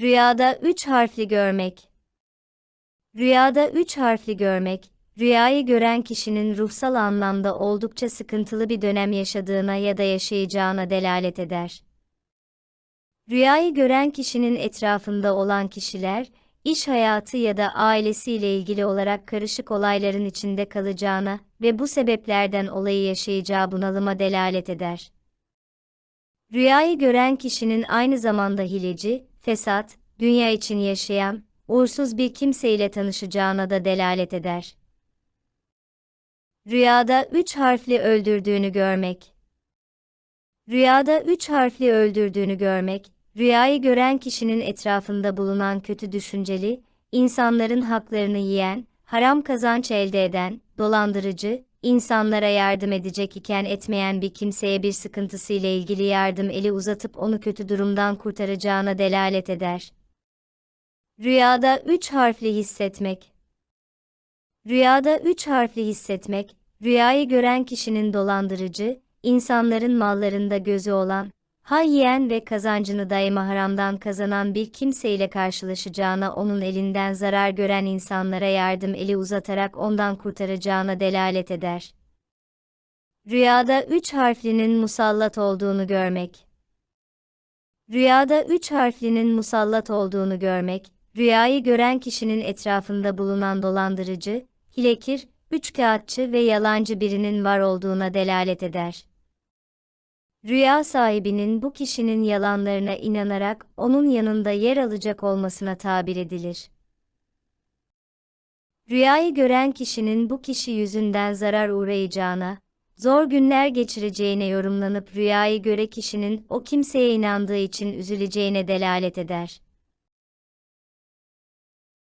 Rüyada üç harfli görmek. Rüyada üç harfli görmek, rüyayı gören kişinin ruhsal anlamda oldukça sıkıntılı bir dönem yaşadığına ya da yaşayacağına delalet eder. Rüyayı gören kişinin etrafında olan kişiler, iş hayatı ya da ailesiyle ilgili olarak karışık olayların içinde kalacağına ve bu sebeplerden olayı yaşayacağı bunalıma delalet eder. Rüyayı gören kişinin aynı zamanda hileci, fesat, dünya için yaşayan, uğursuz bir kimseyle tanışacağına da delalet eder. Rüyada üç harfli öldürdüğünü görmek. Rüyada üç harfli öldürdüğünü görmek, rüyayı gören kişinin etrafında bulunan kötü düşünceli, insanların haklarını yiyen, haram kazanç elde eden, dolandırıcı, insanlara yardım edecek iken etmeyen bir kimseye bir sıkıntısıyla ilgili yardım eli uzatıp onu kötü durumdan kurtaracağına delalet eder. Rüyada üç harfli hissetmek. Rüyada üç harfli hissetmek, rüyayı gören kişinin dolandırıcı, insanların mallarında gözü olan, ha yiyen ve kazancını daima haramdan kazanan bir kimseyle karşılaşacağına onun elinden zarar gören insanlara yardım eli uzatarak ondan kurtaracağına delalet eder. Rüyada üç harflinin musallat olduğunu görmek. Rüyada üç harflinin musallat olduğunu görmek, rüyayı gören kişinin etrafında bulunan dolandırıcı, hilekir, üçkağıtçı ve yalancı birinin var olduğuna delalet eder. Rüya sahibinin bu kişinin yalanlarına inanarak onun yanında yer alacak olmasına tabir edilir. Rüyayı gören kişinin bu kişi yüzünden zarar uğrayacağına, zor günler geçireceğine yorumlanıp rüyayı göre kişinin o kimseye inandığı için üzüleceğine delalet eder.